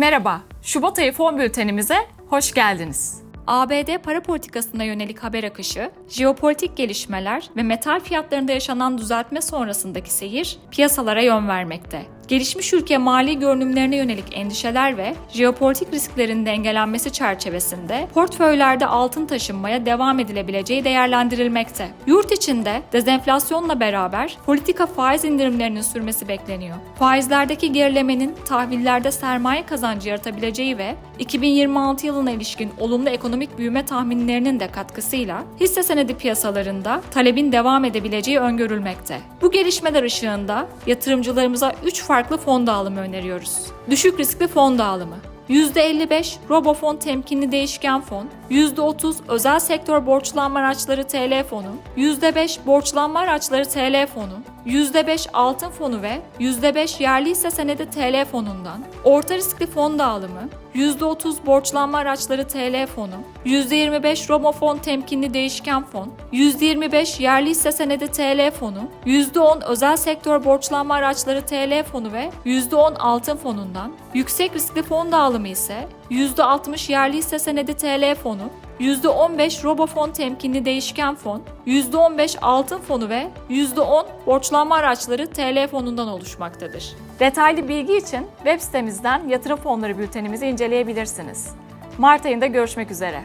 Merhaba, Şubat ayı fon bültenimize hoş geldiniz. ABD para politikasına yönelik haber akışı, jeopolitik gelişmeler ve metal fiyatlarında yaşanan düzeltme sonrasındaki seyir piyasalara yön vermekte. Gelişmiş ülke mali görünümlerine yönelik endişeler ve jeopolitik risklerin dengelenmesi çerçevesinde portföylerde altın taşınmaya devam edilebileceği değerlendirilmekte. Yurt içinde dezenflasyonla beraber politika faiz indirimlerinin sürmesi bekleniyor. Faizlerdeki gerilemenin tahvillerde sermaye kazancı yaratabileceği ve 2026 yılına ilişkin olumlu ekonomik büyüme tahminlerinin de katkısıyla hisse senedi piyasalarında talebin devam edebileceği öngörülmekte. Bu gelişmeler ışığında yatırımcılarımıza 3 farklı fon dağılımı öneriyoruz. Düşük riskli fon dağılımı, %55 Robofon temkinli değişken fon, %30 özel sektör borçlanma araçları TL fonu, %5 borçlanma araçları TL fonu, %5 altın fonu ve %5 yerli hisse senedi TL fonundan, orta riskli fon dağılımı, %30 borçlanma araçları TL fonu, %25 Romofon temkinli değişken fon, %25 yerli hisse senedi TL fonu, %10 özel sektör borçlanma araçları TL fonu ve %10 altın fonundan, yüksek riskli fon dağılımı ise %60 yerli hisse senedi TL fonu, %15 Robofon temkinli değişken fon, %15 altın fonu ve %10 borçlanma araçları TL fonundan oluşmaktadır. Detaylı bilgi için web sitemizden yatırım fonları bültenimizi inceleyebilirsiniz. Mart ayında görüşmek üzere.